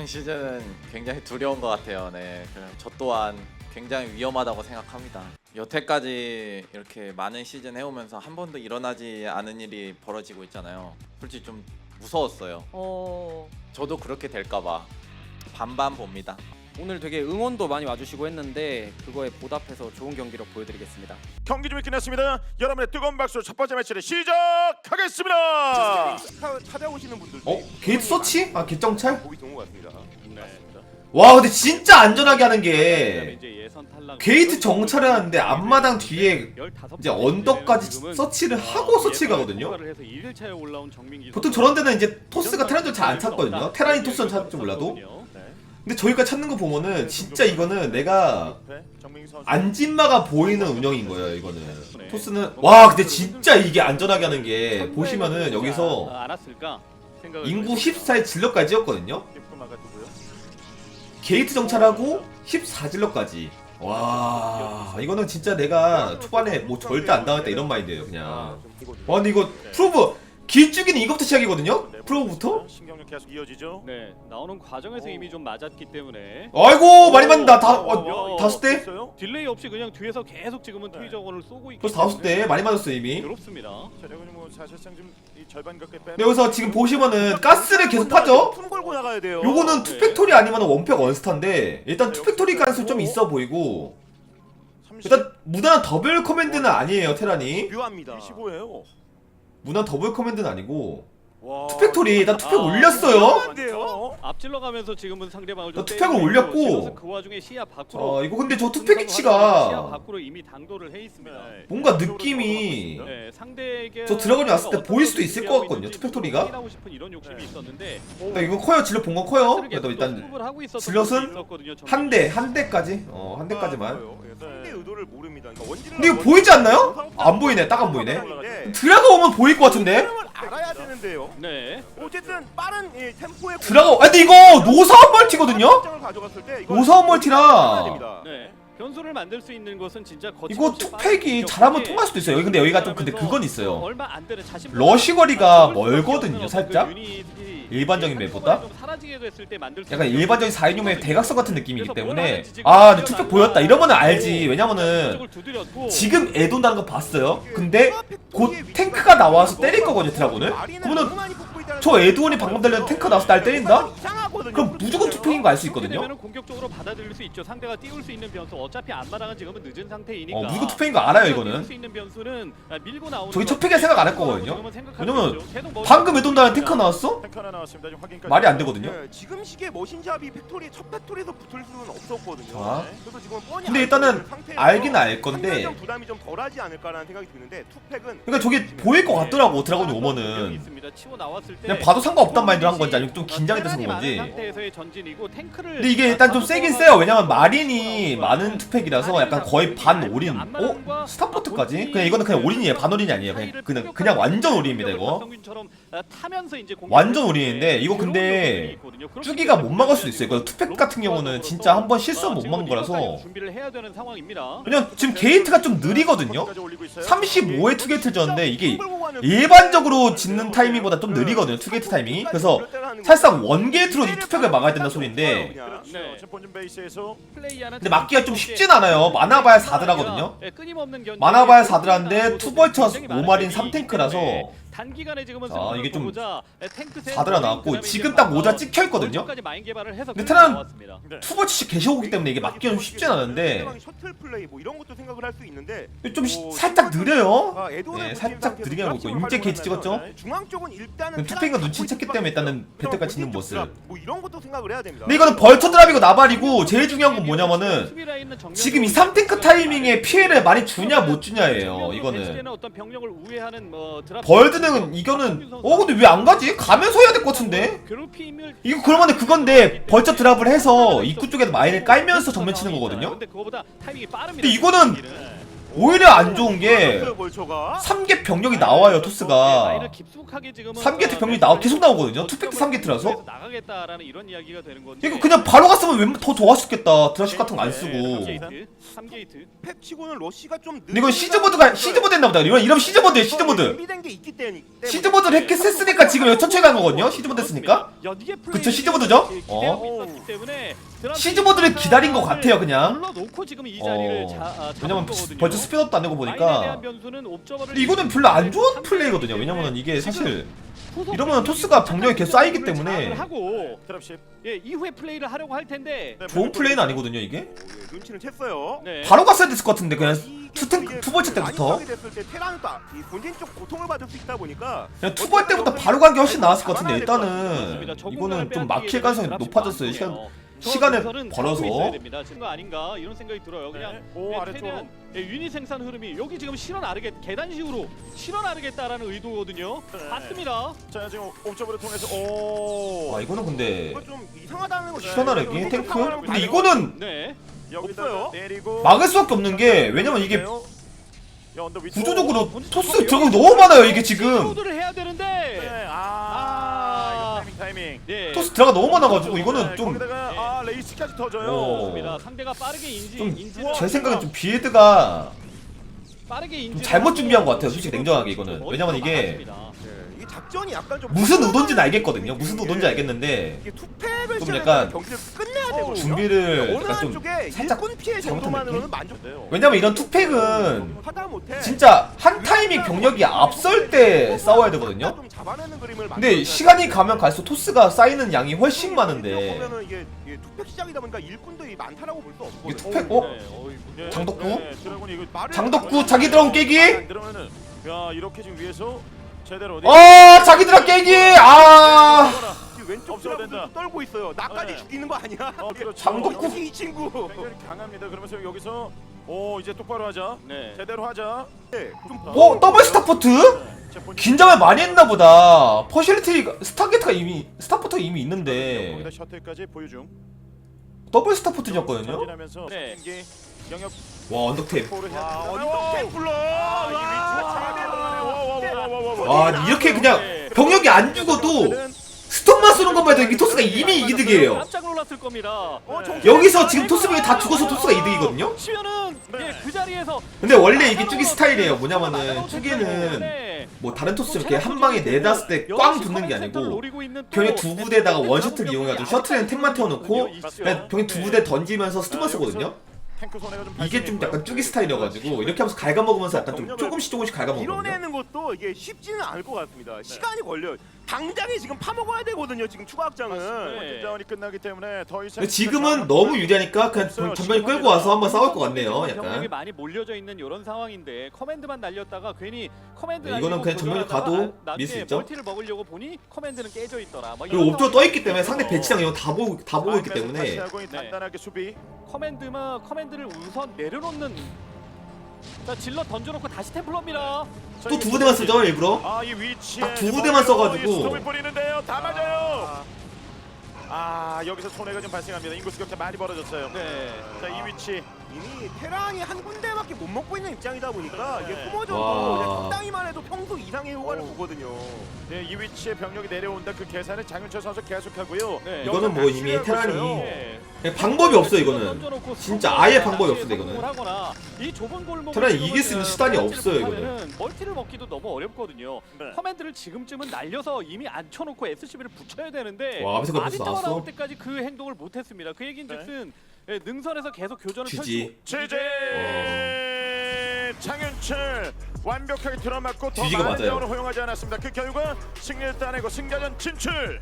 이번 시즌은 굉장히 두려운 것 같아요. 네, 그저 또한 굉장히 위험하다고 생각합니다. 여태까지 이렇게 많은 시즌 해오면서 한 번도 일어나지 않은 일이 벌어지고 있잖아요. 솔직히 좀 무서웠어요. 어 저도 그렇게 될까봐 반반 봅니다. 오늘 되게 응원도 많이 와주시고 했는데 그거에 보답해서 좋은 경기력 보여드리겠습니다. 경기 좀 끝났습니다. 여러분의 뜨거운 박수로 첫 번째 매치를 시작하겠습니다. 찾아오시는 분들도 어? 게이트 서치? 아 개정찰? 보기 좋은 것 같습니다. 와 근데 진짜 안전하게 하는 게 게이트 정찰을 하는데 앞마당 뒤에 이제 언덕까지 서치를 하고 서치 가거든요 보통 저런 데는 이제 토스가 테란전 잘안 찾거든요 테란이 토스는 찾을지 몰라도 근데 저희가 찾는 거 보면은 진짜 이거는 내가 네, 정민기 선수. 안진마가 보이는 운영인 거예요 이거는. 토스는 와 근데 진짜 이게 안전하게 하는 게 보시면은 여기서 인구 14의 질럿까지 찍었거든요? 입구 막아두고요. 게이트 정찰하고 14질러까지. 와 이거는 진짜 내가 초반에 뭐 절대 안 당했다 이런 마인드예요 그냥. 와 근데 이거 프로브 길쭉이는 이거부터 시작이거든요 프로브부터 신경력 계속 이어지죠. 네 나오는 과정에서 이미 좀 맞았기 때문에 아이고 많이 맞는다 다 어, 어, 다섯 대 있어요? 딜레이 없이 그냥 뒤에서 계속 지금은 네. 트위저건을 쏘고 있기 벌써 다섯 대 많이 맞았어요 이미 괴롭습니다. 자, 레고님 뭐 사실상 좀이 절반 가까이 빼. 근데 여기서 지금 보시면은 가스를 계속 파죠 품 걸고 나가야 돼요. 요거는 투팩토리 아니면 원팩 원스타인데 일단 투팩토리 가능성 좀 있어 보이고 일단 무난한 더블 커맨드는 아니에요 테란이 묘합니다. 25예요. 무난 더블 커맨드는 아니고 와. 투팩토리 일단 투팩 아, 올렸어요 요 앞질러 가면서 지금은 상대방을 좀또 투팩을 때리고 올렸고. 지금은 그 와중에 시야 밖으로 아 이거 근데 저 투팩 시야 위치가 밖으로 이미 당도를 해 있습니다. 네. 뭔가 느낌이 네, 상대에게 저 드래곤이 왔을 때 어떤 보일 수도 있을 것 같거든요, 있는지 투팩토리가. 확인하고 싶은 이런 욕심이 네. 있었는데 근데 이거 커요 질럿 본 건 커요 가스를 그래도 일단 하고 질럿은 한 대 한 대까지 어 한 대까지만 상대 의도를 모릅니다. 그러니까 원진을 근데 이거 보이지 않나요? 안 보이네 딱 안 보이네 드라가 오면 보일 것 같은데 알아야 되는데요. 네. 어쨌든 빠른 이 템포의 드라가 아 근데 이거 노사원 멀티거든요? 확장을 가져갔을 때 이걸 노사원 멀티라 됩니다. 네. 변수를 만들 수 있는 것은 진짜 이거 투팩이 잘하면 통할 수도 있어요. 여기 근데 여기가 좀 근데 그건 있어요. 얼마 안 되는 자신 러시 거리가 멀거든요, 살짝? 그 일반적인 맵보다? 약간 일반적인 것들이 4인용의 있거든요. 대각선 같은 느낌이기 때문에 아 근데 투팩 보였다. 이러면 알지. 왜냐면은 지금 애돈다는 거 봤어요. 근데 곧 탱크가 나와서 때릴 거거든요 드라곤을. 그러면은 저 에드원이 방금 달렸는 탱크 나와서 날 때린다? 그럼 무조건 투팩인 거 알 수 있거든요 되면 공격적으로 받아들일 수 있죠. 상대가 띄울 수 있는 변수 어차피 앞마당은 지금은 늦은 상태이니까. 어, 무조건 투팩인 거 알아요, 이거는. 아, 저기 거. 투팩에 생각 안 할 거거든요. 지금은 생각할 왜냐면 방금 탱크 나왔어? 탱크 확인까지. 말이 안 되거든요 네, 지금 시기에 머신잡이 팩토리 첫 팩토리에서 붙을 수는 없었거든요. 자. 네. 그래서 지금 뻔히 근데 일단은 알긴 알 건데 부담이 좀 덜하지 않을까라는 생각이 드는데 투팩은 그러니까 저게 보일 것 같더라고 드라곤이 분명히 오면은 있습니다. 치고 나왔을 때 그냥 봐도 상관없단 마인드로 한 건지. 아니면 좀 긴장이 돼서 그런 건지. 근데 이게 일단 좀 세긴 세요. 왜냐면 마린이 많은 투팩이라서 약간 거의 반 올인. 어? 스타포트까지? 그냥 이거는 그냥 올인이에요. 반 올인이 아니에요. 그냥, 그냥, 그냥 완전 올인입니다 이거. 공격을 완전 올인인데 때 이거 근데 쭈기가 못 막을 수도 있어요. 이거 투팩 같은 경우는 진짜 한 번 실수하면 못 막는 거라서. 왜냐면 지금 게이트가 좀 느리거든요. 35의 투게이트 졌는데 이게 일반적으로 짓는 타이밍보다 좀 느리거든요 투게이트 타이밍이. 그래서 사실상 원게이트로 이 투팩을 막아야 된다 소리인데 네. 베이스에서 플레이하는 근데 막기가 좀 쉽진 않아요. 많아봐야 4드라거든요. 예, 끊임없는 견제. 많아봐야 4드라인데 투벌처 5마린 3탱크라서 단기간에 지금은 자, 승부를 이게 좀 탱크 세 4드라 나왔고 지금 딱 모자 찍혀 있거든요 마인 개발을 해서 근데 테란- 나왔습니다. 투벌치씩 계셔오기 때문에 이게 막기가 좀 쉽진 않은데 셔틀 플레이 뭐 이런 것도 생각을 할 수 있는데 좀 시- 살짝 느려요 아, 네, 살짝 느리게 하고 있고 게이트 활용하면서 찍었죠? 네, 중앙 쪽은 일단은 테란이 눈치 챘기 갖고 때문에 일단은 없어요. 치는 모습 뭐 이런 것도 생각을 해야 됩니다. 근데 이거는 벌처 드랍이고 나발이고 제일 중요한 건 뭐냐면은 지금 이 3탱크 타이밍에 피해를 많이 주냐 못 주냐예요 이거는 뭐드 랍 벌드는 이거는 어 근데 왜 안 가지? 가면서 해야 될 것 같은데 이거 그러면 그건데 벌처 드랍을 해서 입구 쪽에서 마인을 깔면서 정면 치는 거거든요. 근데 이거는 오히려 안 좋은 게 벌처가 3개 병력이 나와요 토스가. 라인을 깊숙하게 지금은 3게트 병력이 나와 계속 나오거든요. 투팩트 3게트라서. 나가겠다라는 이런 이야기가 되는 건데. 이거 그냥 바로 갔으면 웬만 더 좋았겠다. 드라시 같은 거 안 쓰고. 3게이트. 3게이트. 팩치고는 러시가 좀 근데 이건 시즈모드가 시즈모드 했나 보다. 이런 이런 시즈모드예요 시즈모드. 시즈모드를 했, 했으니까 지금 천천히 간 거거든요. 시즈모드 했으니까. 그쵸, 시즈모드죠? 어. 시즈모드를 기다린 것 같아요 그냥 눌러놓고 지금 이 자리를 어. 자, 아, 왜냐면. 벌써 스피드업도 안 라인에 보니까 근데 이거는 별로 안 좋은 플레이거든요 왜냐면은 이게 사실 이러면 토스가 병력이 계속 쌓이기 때문에 하고. 예 이후에 플레이를 하려고 할 텐데 네, 좋은 플레이는 아니거든요 이게 챘어요. 네. 바로 갔어야 됐을 것 같은데 그냥 이게 투탱 이게 두 번째 때부터 많이 됐을 때 테란은 또이 본진 쪽 고통을 받을 수 있다 보니까 그냥 투번 때부터 바로 간 게 훨씬 나았을 것 같은데. 일단은 저 이거는 좀 막힐 가능성이 높아졌어요 시간 시간을 벌어서. 잡고 있어야 됩니다. 지금 거 아닌가 이런 생각이 들어요. 그냥 네. 오 예, 아래쪽으로. 최대한 예, 유닛 생산 흐름이 여기 지금 실어 나르겠 계단식으로 실어 나르겠다라는 의도거든요. 네. 봤습니다. 자 지금 옵저버를 통해서 오. 와 이거는 근데 이거 좀 이상하다는 거 시원하게 탱크? 상황을 근데 이거는 네. 여기다 없어요. 내리고 막을 수밖에 없는 게 왜냐면 이게 야, 언더 위쪽. 구조적으로 어, 토스 들어가기 너무 많아요 이게 지금 시도를 해야 되는데. 네. 아, 아. 이거 타이밍 타이밍. 예. 토스 들어가 너무 많아가지고 네, 이거는 좀 거기다가 예. 아 레이스까지 터져요. 어. 좋습니다. 상대가 빠르게 인지 좀 인지를 제 생각엔 좀 빌드가 빠르게 인지 좀 잘못 준비한 것 같아요, 솔직히 냉정하게 이거는. 왜냐면 이게 이 작전이 약간 좀 무슨 의도인지는 알겠거든요 무슨 의도인지 알겠는데 이게 투팩을 좀 약간 경기를 끝내야 어, 되거든요. 준비를 어느 약간 좀 한쪽에 살짝 일꾼 피해 잘못한 정도만으로는 느낌? 만족. 왜냐면 이런 투팩은 하다 못해. 진짜 한 타이밍 병력이 앞설 때 싸워야 되거든요 좀 잡아내는 그림을 근데 만들어야 시간이 가면 갈수록 토스가 쌓이는 양이 훨씬 많은데 보면은 이게, 이게 투팩 시작이다 보니까 일꾼도 이 많다라고 볼 수 없거든요. 투팩 어? 예, 장덕구? 네, 드래곤이 이거 말을 장덕구 자기 드럼 깨기 안 들어오면은 야 이렇게 지금 위에서 제대로 어디? 어 자기 드럼 깨기 아 왼쪽 없어야 된다. 떨고 있어요. 나까지 네. 죽이는 거 아니야? 어, 그렇죠. 장덕구? 역시 이 친구. 굉장히 강합니다. 그러면서 여기서 오 이제 똑바로 하자. 네. 제대로 하자. 네, 좀 어? 더블 스타포트? 네. 자, 본인- 긴장을 많이 했나 보다 퍼실리티가 스타게트가 이미 스타포트가 이미 있는데 거기다 셔틀까지 보유 중. 더블 스타포트였거든요 전진하면서 네. 경기 영역 와 언덕탭 포를 해야 와, 됩니다. 언덕! 템플러. 아, 이 위치 제대로. 와 와 이렇게 그냥 병력이 안 죽어도 스톱만 쏘는 것만 해도 이게 토스가 이미 이득이에요. 깜짝 놀랐을 겁니다. 어, 저- 여기서 지금 토스 병이 다 죽어서 토스가 이득이거든요? 치면은 네. 예, 그 자리에서 근데 원래 이게 쭈기 스타일이에요. 뭐냐면은 쭈기는 뭐 다른 토스 이렇게 한 방에 네다섯 대꽝 붙는 게 아니고 병이 두 부대에다가 원셔틀 이용해가지고 셔틀에는 템만 태워놓고 그냥 병이 두 부대 던지면서 스톱만 쏘거든요 이게 좀. 약간 쭈기 스타일이어가지고 이렇게 하면서 갉아먹으면서 약간 좀 조금씩 조금씩 갉아먹거든요 이뤄내는 것도 이게 쉽지는 않을 것 같습니다. 시간이 걸려요. 당장에 지금 파먹어야 되거든요. 지금 추가 확장은. 본진 자원이 끝나기 때문에 더 이상 근데 지금은 너무 유리하니까 그냥 전- 전면이 끌고 와서 한번 싸울 것 같네요 병력이 약간 많이 몰려져 있는 이런 상황인데 커맨드만 날렸다가 괜히 커맨드 네, 이거는 날리고 그냥 전면에 교전하다가 가도 나- 밀수 나중에 있죠. 멀티를 먹으려고 보니 커맨드는 깨져 있더라. 뭐 그리고 이런 옵저가 상황이 떠있기 때문에 상대 배치랑 이런 다 보고 다 보고 있기 다시 때문에 네. 수비. 커맨드만 커맨드를 우선 내려놓는 자 질러 던져놓고 다시 템플러입니다. 또 두 부대만 쓰죠 일부러 아 이 위치에 딱두 부대만 써가지고. 뿌리는데요. 다 맞아요. 아 여기서 손해가 좀 발생합니다. 인구수 격차 많이 벌어졌어요. 네. 자 이 위치 이미 테란이 한 군데밖에 못 먹고 있는 입장이다 보니까 이게 네. 소모전도 와. 그냥 적당히만 해도 평소 이상의 효과를 오. 보거든요. 네, 이 위치에 병력이 내려온다 그 계산을 장윤철 선수 계속하고요. 네. 이거는 뭐 이미 테란이 있어요. 네. 그냥 방법이 없어 이거는 던져놓고 진짜 아예 방법이 없어, 이거는. 하거나 이 좁은 골목을 테란이 지금은, 이길 수 있는 어, 수단이 없어요, 못하면은 멀티를 먹기도 너무 어렵거든요. 네. 커맨드를 지금쯤은 날려서 이미 앉혀놓고 SCB를 붙여야 되는데 와, 아비스가 벌써 아비터가 나왔어? 나올 때까지 그 행동을 못했습니다. 그 얘긴즉슨 예, 능선에서 계속 교전을 GG. 펼치고 제재 장윤철 완벽하게 들어맞고 더 많은 맞아요. 자원을 허용하지 않았습니다. 그 결과 승리를 따내고 승자전 진출.